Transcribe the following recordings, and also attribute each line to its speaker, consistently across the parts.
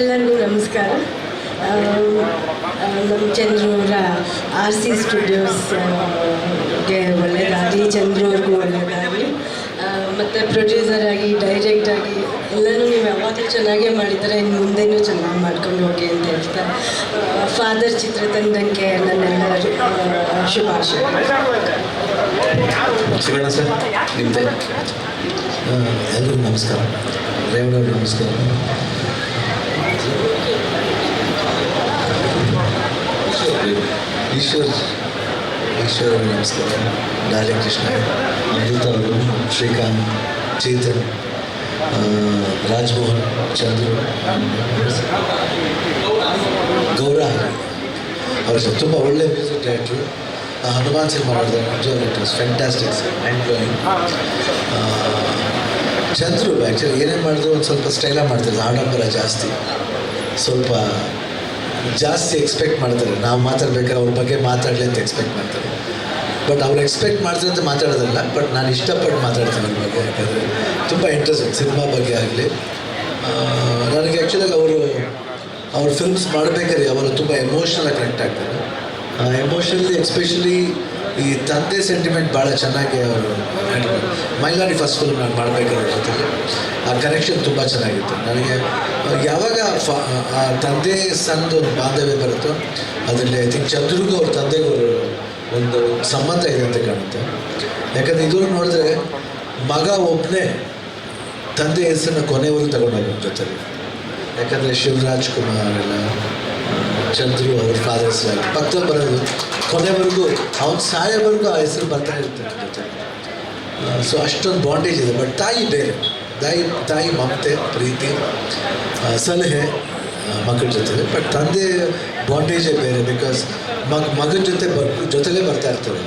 Speaker 1: ಎಲ್ಲರಿಗೂ ನಮಸ್ಕಾರ. ನಮ್ಮ ಚಂದ್ರೂರ ಆರ್ ಸಿ ಸ್ಟುಡಿಯೋಸ್ಗೆ ಒಳ್ಳೆಯದಾಗಲಿ ಚಂದ್ರೂರ್ಗೂ ಒಳ್ಳೆಯದಾಗಲಿ. ಮತ್ತು ಪ್ರೊಡ್ಯೂಸರ್ ಆಗಿ ಡೈರೆಕ್ಟ್ ಆಗಿ ಎಲ್ಲನೂ ನೀವು ಯಾವಾಗಲೂ ಚೆನ್ನಾಗೇ ಮಾಡಿದರೆ ಇನ್ನು ಮುಂದೆನೂ ಚೆನ್ನಾಗಿ ಮಾಡ್ಕೊಂಡು ಹೋಗಿ ಅಂತ ಹೇಳ್ತಾ ಫಾದರ್ ಚಿತ್ರತಂಡಕ್ಕೆ
Speaker 2: ನನ್ನೆಲ್ಲರ ಶುಭಾಶಯ.
Speaker 3: ಎಲ್ಲರಿಗೂ ನಮಸ್ಕಾರ. ರೇವಣ್ಣ ನಮಸ್ಕಾರ. ಈಶ್ವರ್ ಈಶ್ವರ್ ನಮಸ್ಕಾರ ಡಾಲಿ ಕೃಷ್ಣ ಅಮೃತ ಅವರು ಶ್ರೀಕಾಂತ್ ಚೇತನ್ ರಾಜ್ಮೋಹನ್ ಚಂದ್ರು ಗೌರ ಅವರು ಸರ್ ತುಂಬ ಒಳ್ಳೆ ಮ್ಯೂಸಿಕ್ ಡೈರೆಕ್ಟ್ರು ಹನುಮಾನ್ ಸಿನಿಮಾ ಮಾಡಿದ್ದಾರೆ ನಿಜವಾಗ್ಲೂ it was fantastic mind blowing Chandru actually ಏನೇನು ಮಾಡಿದ್ರು ಒಂದು ಸ್ವಲ್ಪ ಸ್ಟೈಲಾಗಿ ಮಾಡ್ತಾರೆ ಆಡಂಬರ ಜಾಸ್ತಿ. ಸ್ವಲ್ಪ ಜಾಸ್ತಿ ಎಕ್ಸ್ಪೆಕ್ಟ್ ಮಾಡ್ತಾರೆ. ನಾವು ಮಾತಾಡ್ಬೇಕಾದ್ರೆ ಅವ್ರ ಬಗ್ಗೆ ಮಾತಾಡಲಿ ಅಂತ ಎಕ್ಸ್ಪೆಕ್ಟ್ ಮಾಡ್ತಾರೆ. ಬಟ್ ಅವ್ರು ಎಕ್ಸ್ಪೆಕ್ಟ್ ಮಾಡ್ತಾರೆ ಅಂತ ಮಾತಾಡೋದಲ್ಲ. ಬಟ್ ನಾನು ಇಷ್ಟಪಟ್ಟು ಮಾತಾಡ್ತೀನಿ ಅವ್ರ ಬಗ್ಗೆ ಯಾಕಂದರೆ ತುಂಬ ಇಂಟ್ರೆಸ್ಟ್ ಸಿನಿಮಾ ಬಗ್ಗೆ ಆಗಲಿ. ನನಗೆ ಆ್ಯಕ್ಚುಲಾಗಿ ಅವರು, ಅವ್ರ ಫಿಲ್ಮ್ಸ್ ಮಾಡಬೇಕಾದ್ರೆ ಅವರು ತುಂಬ ಎಮೋಷ್ನಲಾಗಿ ಕನೆಕ್ಟ್ ಆಗ್ತಾರೆ. ಎಮೋಷ್ನಲಿ ಎಸ್ಪೆಷಲಿ ಈ ತಂದೆ ಸೆಂಟಿಮೆಂಟ್ ಭಾಳ ಚೆನ್ನಾಗಿ ಅವರು ಮೈಲಾಡಿ ಫಸ್ಟ್ ಫಿಲ್ಮ್ ನಾನು ಮಾಡಬೇಕಾದ್ರೆ ಜೊತೆಗೆ ಆ ಕನೆಕ್ಷನ್ ತುಂಬ ಚೆನ್ನಾಗಿತ್ತು. ನನಗೆ ಯಾವಾಗ ಫ ಆ ತಂದೆ ಸಣ್ಣದು ಒಂದು ಬಾಂಧವ್ಯ ಬರುತ್ತೋ ಅದರಲ್ಲಿ ಐ ಥಿಂಕ್ ಚಂದ್ರಿಗೂ ಅವ್ರ ತಂದೆಗೂ ಒಂದು ಸಂಬಂಧ ಇದೆ ಅಂತ ಕಾಣುತ್ತೆ. ಯಾಕಂದರೆ ಇದನ್ನು ನೋಡಿದ್ರೆ ಮಗ ಒಬ್ಬನೇ ತಂದೆ ಹೆಸರನ್ನ ಕೊನೆವರೆಗೂ ತಗೊಂಡೋಗಿ ಜೊತೆಗೆ ಯಾಕಂದರೆ ಶಿವರಾಜ್ ಕುಮಾರ್ ಎಲ್ಲ, ಚಂದ್ರು ಅವ್ರ ಫಾದರ್ಸ್ ಪಕ್ಕದಲ್ಲಿ ಬರೋದು ಕೊನೆವರೆಗೂ, ಅವ್ನು ಸಾಯೋವರೆಗೂ ಆ ಹೆಸರು ಬರ್ತಾ ಇರ್ತಾರೆ ಜೊತೆ ಸೊ ಅಷ್ಟೊಂದು ಬಾಂಡೇಜ್ ಇದೆ. ಬಟ್ ತಾಯಿ ಬೇರೆ ತಾಯಿ ತಾಯಿ ಮಮತೆ, ಪ್ರೀತಿ ಸಲಹೆ ಮಗನ ಜೊತೆ ಬಟ್ ತಂದೆ ಬಾಂಡೇಜೇ ಬೇರೆ ಬಿಕಾಸ್ ಮಗ, ಮಗನ ಜೊತೆ ಬರ್, ಜೊತೆಲೇ ಬರ್ತಾ ಇರ್ತಾರೆ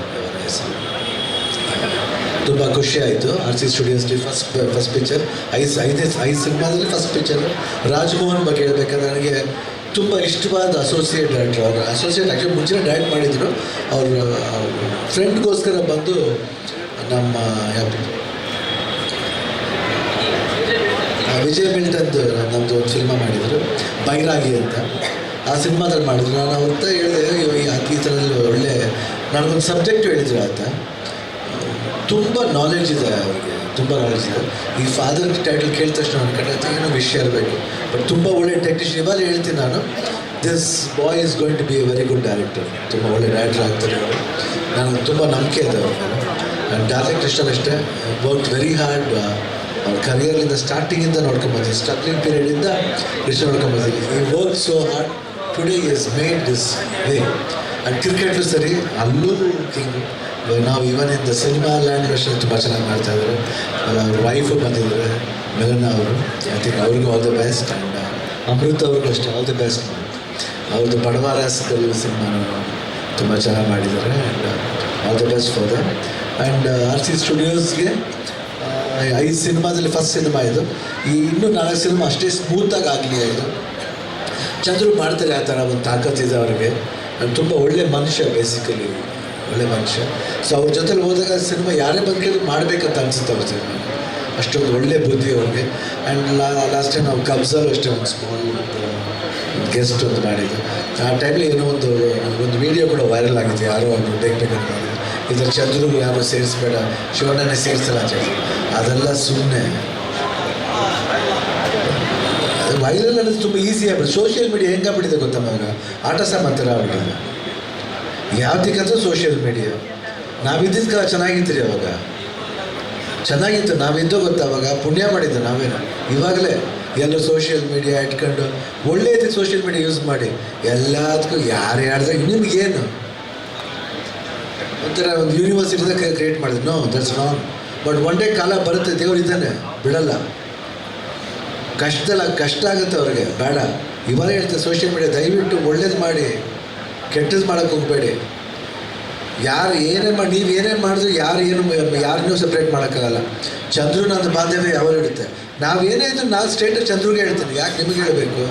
Speaker 3: ತುಂಬ ಖುಷಿ ಆಯಿತು. ಆರ್ ಸಿ ಸ್ಟುಡಿಯೋಸ್ಲಿ ಫಸ್ಟ್ ಫಸ್ಟ್ ಪಿಕ್ಚರ್ ಐದು, ಐದೇ, ಐದು ಸಿನಿಮಾದಲ್ಲಿ ಫಸ್ಟ್ ಪಿಕ್ಚರ್ ರಾಜ್ಮೋಹನ್ ಬಗ್ಗೆ ಹೇಳಬೇಕಾದ್ರೆ ನನಗೆ ತುಂಬ ಇಷ್ಟವಾದ ಅಸೋಸಿಯೇಟ್ ಡೈರೆಕ್ಟರ್ ಅವರು. ಅಸೋಸಿಯೇಟ್ ಆ್ಯಕ್ಚುಲಿ ಮುಂಚೆ ಡೈರೆಕ್ಟ್ ಮಾಡಿದ್ರು. ಅವರು ಫ್ರೆಂಡ್ಗೋಸ್ಕರ ಬಂದು ನಮ್ಮ ಯಾವ ಆ, ವಿಜಯ್ ಮಿಲ್ಟನ್ದು ನಮ್ಮದು ಒಂದು ಸಿನಿಮಾ ಮಾಡಿದರು. ಬೈರಾಗಿ ಅಂತ. ಆ ಸಿನಿಮಾದಲ್ಲಿ ಮಾಡಿದ್ರು. ನಾನು ಅಂತ ಹೇಳಿದೆ ಈ ಥರದಲ್ಲಿ ಒಳ್ಳೆ ನನಗೊಂದು ಸಬ್ಜೆಕ್ಟ್ ಹೇಳಿದ್ರು ಆತ. ತುಂಬ ನಾಲೆಡ್ಜ್ ಇದೆ ಅವರಿಗೆ. ತುಂಬ ನಾಲೆಡ್ಜ್ ಇದೆ. ಈ ಫಾದರ್ ಟೈಟಲ್ ಕೇಳಿದ ತಕ್ಷಣ ನನ್ನ ಕಡೆ ಏನೋ ವಿಷಯ ಇರಬೇಕು. ಬಟ್ ತುಂಬ ಒಳ್ಳೆ ಟೆಕ್ನಿಷಿಯನ್ ಇವಾಗ ಹೇಳ್ತೀನಿ ನಾನು this boy is going to be a very good director ತುಂಬ ಒಳ್ಳೆ ಡೈರೆಕ್ಟರ್ ಆಗ್ತಾರೆ ನನಗೆ ತುಂಬ ನಂಬಿಕೆ ಇದೆ ಅವ್ರ ಆ್ಯಂಡ್ ಡಾರ್ಲಿಂಗ್ ಕೃಷ್ಣನ್ ಅಷ್ಟೇ ವರ್ಕ್ ವೆರಿ ಹಾರ್ಡ್ ಅವ್ರ ಕರಿಯರ್ಲಿಂದ ಸ್ಟಾರ್ಟಿಂಗಿಂದ ನೋಡ್ಕೊಂಬಂದಿದ್ದೀನಿ ಸ್ಟ್ರಗ್ಲಿಂಗ್ ಪೀರಿಯಡಿಂದ ಕೃಷ್ಣ ನೋಡ್ಕೊಂಬಂದಿದ್ದೀನಿ ಈ work so hard today is made this way and cricket ಸರಿ ಅಲ್ಲೂ ಥಿಂಗ್ ನಾವು ಇವನ್ ಇಂದ ದ ಸಿನಿಮಾ ಲ್ಯಾಂಡ್ ಅಷ್ಟೇ ತುಂಬ ಚೆನ್ನಾಗಿ ಮಾಡ್ತಾ ಇದ್ದಾರೆ. ಅವ್ರ ವೈಫು ಬಂದಿದ್ದಾರೆ ಮೆಲನ ಅವರು. ಐ ಥಿಂಕ್ ಅವ್ರಿಗೂ all the best and Amrit ಅವ್ರಿಗೂ ಅಷ್ಟೇ ಆಲ್ ದ ಬೆಸ್ಟ್ ಅವ್ರದ್ದು ಬಡವಾರಸದಲ್ಲಿ ಸಿನಿಮಾನ ತುಂಬ ಚೆನ್ನಾಗಿ ಮಾಡಿದ್ದಾರೆ. And all the best for them and R C ಸ್ಟುಡಿಯೋಸ್ಗೆ ಐದು ಸಿನಿಮಾದಲ್ಲಿ ಫಸ್ಟ್ ಸಿನಿಮಾ ಇದು. ಈ ಇನ್ನೂ ನಾಲ್ಕು ಸಿನಿಮಾ ಅಷ್ಟೇ ಸ್ಮೂತಾಗಿ ಆಗಲಿ ಇದು. ಚಂದ್ರು ಮಾಡ್ತಾರೆ ಆ ಥರ ಒಂದು ತಾಕತ್ತಿದೆ ಅವ್ರಿಗೆ. ತುಂಬ ಒಳ್ಳೆ ಮನುಷ್ಯ ಬೇಸಿಕಲಿ ಒಳ್ಳೆ ಮನುಷ್ಯ. ಸೊ ಅವ್ರ ಜೊತೆಲಿ ಹೋದಾಗ ಸಿನಿಮಾ ಯಾರೇ ಬಂದು ಮಾಡಬೇಕಂತ ಅನಿಸುತ್ತೆ ಅವ್ರ ಸಿನಿಮಾ. ಅಷ್ಟೊಂದು ಒಳ್ಳೆ ಬುದ್ಧಿ ಅವ್ರಿಗೆ. ಆ್ಯಂಡ್ ಲಾ ಲಾಸ್ಟ್ ಟೈಮ್ ನಾವು ಕಬ್ಸಲ್ಲೂ ಅಷ್ಟೇ ಒಂದು ಸ್ಮಾಲ್ ಗೆಸ್ಟ್ ಒಂದು ಮಾಡಿದ್ದು. ಆ ಟೈಮಲ್ಲಿ ಏನೋ ಒಂದು ಒಂದು ವಿಡಿಯೋ ಕೂಡ ವೈರಲ್ ಆಗಿದೆ ಯಾರೋ ಒಂದು ಬೇಗ ಬೇಕಂತ ಮಾಡಿದ್ರು ಇದ್ರ ಚಂದ್ರಿಗೂ ಯಾರು ಸೇರಿಸ್ಬೇಡ ಶಿವಣ್ಣನೇ ಸೇರಿಸಲ್ಲ ಅಂತ ಅದೆಲ್ಲ ಸುಮ್ಮನೆ ವೈರಲ್ ಅನ್ನೋದು ತುಂಬ ಈಸಿ ಆಗ್ಬಿಟ್ಟು ಸೋಷಿಯಲ್ ಮೀಡಿಯಾ ಹೆಂಗಾಗ್ಬಿಟ್ಟಿದೆ ಗೊತ್ತಾ ಮಗ ಆಟ ಸಾಮಾನ್ತರ ಆಗ್ಬಿಟ್ಟಿದೆ ಯಾವ್ದಕ್ಕಂತೂ ಸೋಷಿಯಲ್ ಮೀಡಿಯಾ ನಾವಿದ್ದಿದ್ದ ಕಾಲ ಚೆನ್ನಾಗಿತ್ತು ಅವಾಗ. ಚೆನ್ನಾಗಿತ್ತು. ನಾವಿದ್ದೋ ಗೊತ್ತಾ ಅವಾಗ? ಪುಣ್ಯ ಮಾಡಿದ್ದು ನಾವೇನು. ಇವಾಗಲೇ ಎಲ್ಲ ಸೋಷಿಯಲ್ ಮೀಡಿಯಾ ಇಟ್ಕೊಂಡು ಒಳ್ಳೆಯದಕ್ಕೆ ಸೋಷಿಯಲ್ ಮೀಡಿಯಾ ಯೂಸ್ ಮಾಡಿ. ಎಲ್ಲದಕ್ಕೂ ಯಾರು ಹೇಳಿದ್ರೆ ನಿಮ್ಗೇನು? ಒಂಥರ ಒಂದು ಯೂನಿವರ್ಸಿಟಿದಾಗ ಕ್ರಿಯೇಟ್ ಮಾಡಿದ್ರು no that's wrong but one day ಕಾಲ ಬರುತ್ತೆ, ದೇವ್ರು ಇದ್ದಾನೆ, ಬಿಡಲ್ಲ. ಕಷ್ಟದಲ್ಲ, ಕಷ್ಟ ಆಗುತ್ತೆ ಅವ್ರಿಗೆ, ಬೇಡ. ಇವಾಗ ಹೇಳ್ತಾರೆ ಸೋಷಿಯಲ್ ಮೀಡಿಯಾ ದಯವಿಟ್ಟು ಒಳ್ಳೇದು ಮಾಡಿ ಕೆಟ್ಟದ್ದು ಮಾಡೋಕ್ಕೆ ಹೋಗಬೇಡಿ. ಯಾರು ಏನೇ ಮಾಡಿ ನೀವು ಏನೇನು ಮಾಡಿದ್ರು ಯಾರು ಏನು, ಯಾರನ್ನೂ ಸಪ್ರೇಟ್ ಮಾಡೋಕ್ಕಾಗಲ್ಲ. ಚಂದ್ರು ನಂದು ಬಾಂಧವ್ಯ ಯಾವಾಗ ಇಡುತ್ತೆ? ನಾವು ಏನೇ ಇದ್ರು ನಾನು ಸ್ಟೇಟಸ್ ಚಂದ್ರಿಗೆ ಹೇಳ್ತೀನಿ, ಯಾಕೆ ನಿಮಗೆ ಹೇಳಬೇಕು?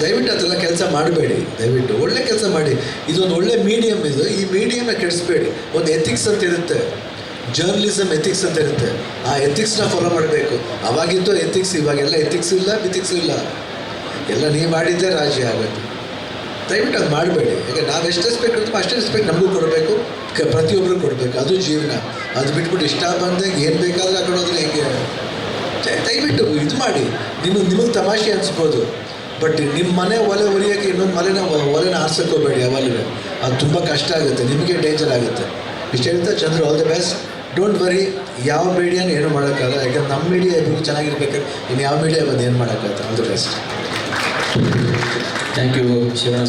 Speaker 3: ದಯವಿಟ್ಟು ಅದೆಲ್ಲ ಕೆಲಸ ಮಾಡಬೇಡಿ. ದಯವಿಟ್ಟು ಒಳ್ಳೆ ಕೆಲಸ ಮಾಡಿ. ಇದೊಂದು ಒಳ್ಳೆ ಮೀಡಿಯಮ್ ಇದು. ಈ ಮೀಡಿಯಮ್ನ ಕೆಡಿಸ್ಬೇಡಿ. ಒಂದು ಎಥಿಕ್ಸ್ ಅಂತ ಇರುತ್ತೆ. ಜರ್ನಲಿಸಮ್ ಎಥಿಕ್ಸ್ ಅಂತ ಇರುತ್ತೆ. ಆ ಎಥಿಕ್ಸ್ನ ಫಾಲೋ ಮಾಡಬೇಕು. ಅವಾಗಿತ್ತು ಎಥಿಕ್ಸ್ ಇವಾಗೆಲ್ಲ ಎಥಿಕ್ಸ್ ಇಲ್ಲ ಮಿಥಿಕ್ಸ್ ಇಲ್ಲ. ಎಲ್ಲ ನೀವು ಮಾಡಿದ್ದೇ ರಾಜಿ ಆಗುತ್ತೆ ದಯವಿಟ್ಟು ಅದು ಮಾಡಬೇಡಿ. ಯಾಕೆ ನಾವು ಎಷ್ಟು ರೆಸ್ಪೆಕ್ಟ್ ಇರ್ತೀವಿ ಅಷ್ಟೇ ರೆಸ್ಪೆಕ್ಟ್ ನಮಗೂ ಕೊಡಬೇಕು. ಕ ಪ್ರತಿಯೊಬ್ಬರು ಕೊಡಬೇಕು. ಅದು ಜೀವನ. ಅದು ಬಿಟ್ಬಿಟ್ಟು ಇಷ್ಟ ಬಂದೆ, ಏನು ಬೇಕಾದ್ರೆ ಹಾಕೊಂಡೋದ್ರೆ ಹೇಗೆ? ದಯವಿಟ್ಟು ಇದು ಮಾಡಿ. ನಿಮಗೆ ನಿಮಗೆ ತಮಾಷೆ ಅನಿಸ್ಬೋದು. ಬಟ್ ನಿಮ್ಮ ಮನೆ ಒಲೆ ಉರಿಯೋಕ್ಕೆ ಇನ್ನೊಂದು ಮನೆನ ಒಲೆನ ಆರಿಸ್ಕೋಬೇಡಿ ಯಾವಾಗಲೂ ಅದು ತುಂಬ ಕಷ್ಟ ಆಗುತ್ತೆ, ನಿಮಗೆ ಡೇಂಜರ್ ಆಗುತ್ತೆ. ಇಷ್ಟು ಹೇಳ್ತಾ Chandra all the best don't worry ಯಾವ ಮೀಡಿಯಾನು ಏನು ಮಾಡೋಕ್ಕಾಗಲ್ಲ. ಯಾಕಂದ್ರೆ ನಮ್ಮ ಮೀಡಿಯಾ ಇಬ್ಬರು ಚೆನ್ನಾಗಿರ್ಬೇಕಾದ್ರೆ ಇನ್ನು ಯಾವ ಮೀಡಿಯಾ ಬಂದು ಏನು ಮಾಡೋಕ್ಕಾಗತ್ತೆ? All the best
Speaker 2: thank you ಶಿವನ